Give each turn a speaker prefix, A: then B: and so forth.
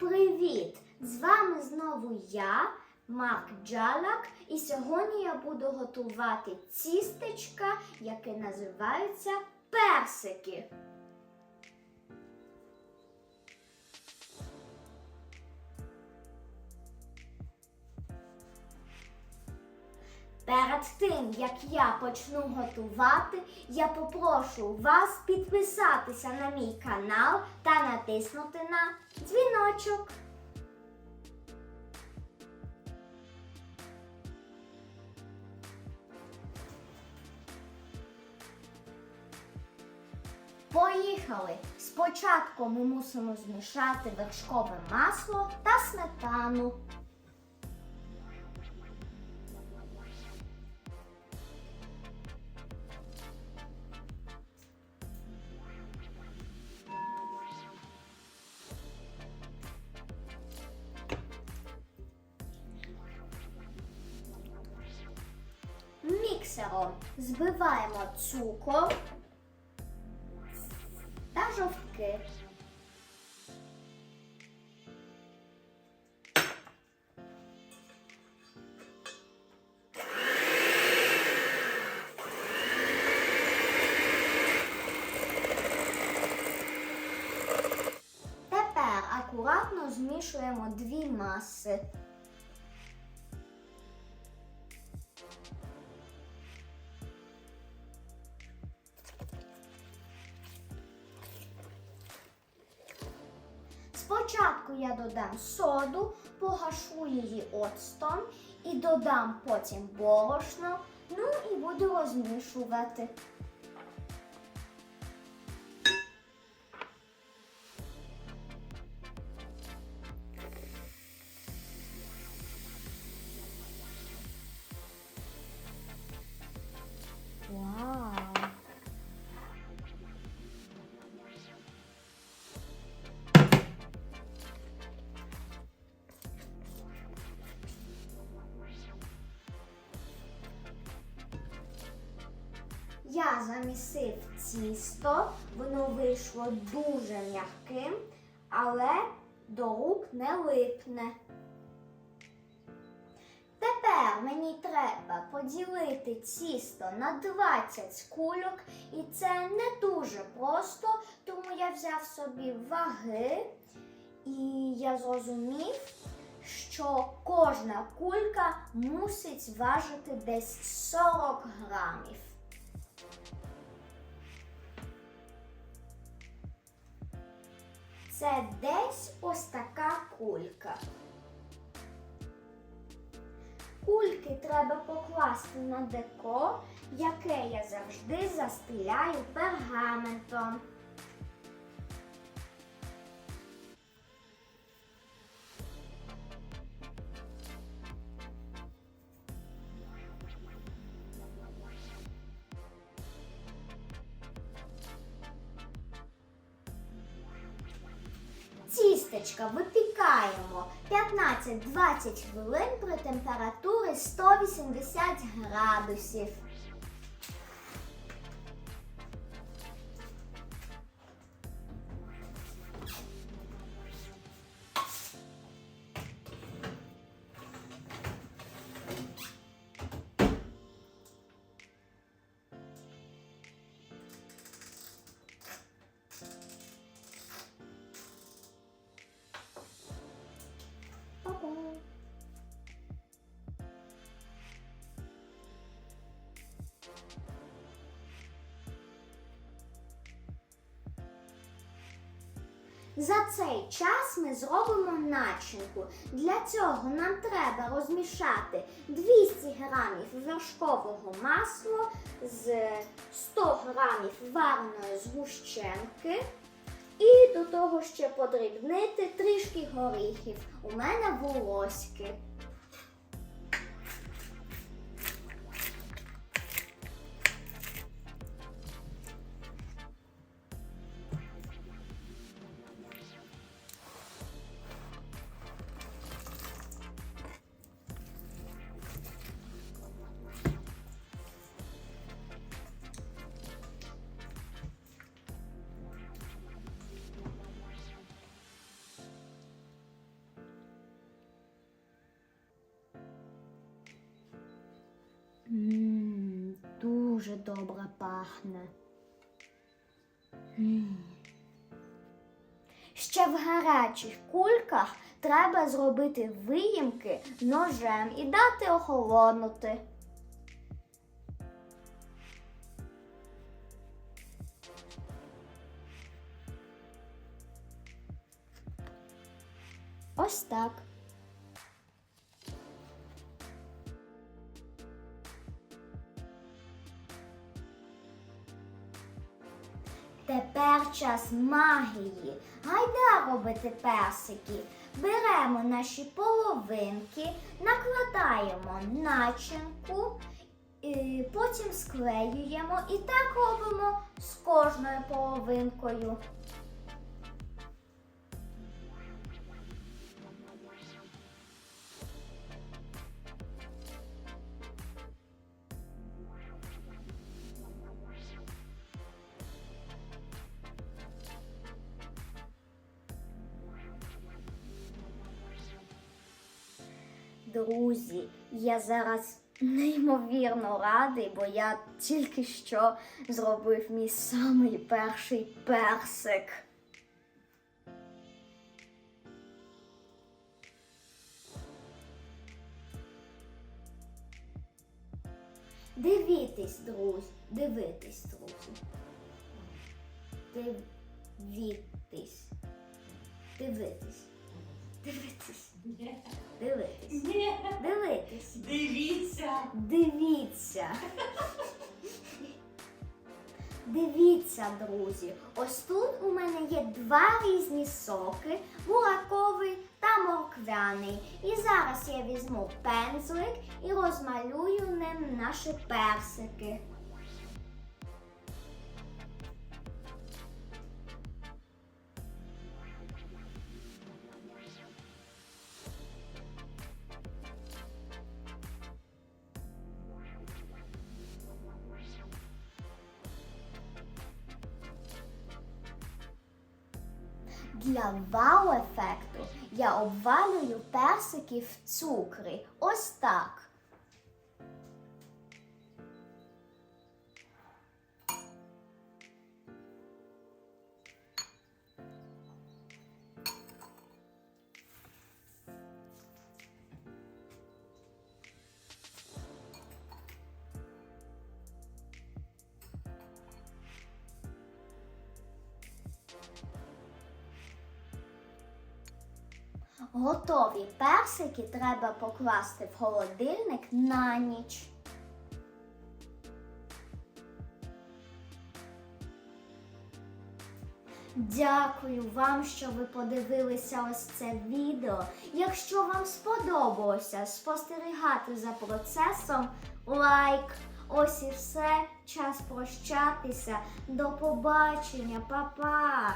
A: Привіт! З вами знову я, Марк Джалак, і сьогодні я буду готувати тістечка, яке називаються персики. Перед тим, як я почну готувати, я попрошу вас підписатися на мій канал та натиснути на дзвіночок. Поїхали! Спочатку ми мусимо змішати вершкове масло та сметану. Міксером збиваємо цукор та жовтки. Акуратно змішуємо дві маси. Спочатку я додам соду, погашу її оцтом і додам потім борошно, ну і буду розмішувати. Я замісив тісто, воно вийшло дуже м'яким, але до рук не липне. Тепер мені треба поділити тісто на 20 кульок, і це не дуже просто, тому я взяв собі ваги, і я зрозумів, що кожна кулька мусить важити десь 40 грамів. Це десь ось така кулька. Кульки треба покласти на деко, яке я завжди застеляю пергаментом. Тістечка випікаємо 15-20 хвилин при температурі 180 градусів. За цей час ми зробимо начинку. Для цього нам треба розмішати 200 грамів вершкового масла з 100 грамів вареної згущенки. І до того ще подрібнити трішки горіхів. У мене волоськи. Дуже добре пахне. Ще в гарячих кульках треба зробити виїмки ножем і дати охолонути. Ось так. Тепер час магії. Гайда робити персики. Беремо наші половинки, накладаємо начинку, потім склеюємо і так робимо з кожною половинкою. Друзі, я зараз неймовірно радий, бо я тільки що зробив мій самий перший персик. Дивітесь, друзі, дивитесь, друзі. Дивітесь. Дивитесь. Дивитесь. Дивитесь. Дивитесь.
B: Дивіться.
A: Дивіться. Дивіться, друзі. Ось тут у мене є два різні соки, бураковий та морквяний. І зараз я візьму пензлик і розмалюю ним наші персики. Для вау-ефекту я обвалюю персики в цукрі. Ось так. Готові персики треба покласти в холодильник на ніч. Дякую вам, що ви подивилися ось це відео. Якщо вам сподобалося спостерігати за процесом, лайк. Ось і все. Час прощатися. До побачення, Па-па!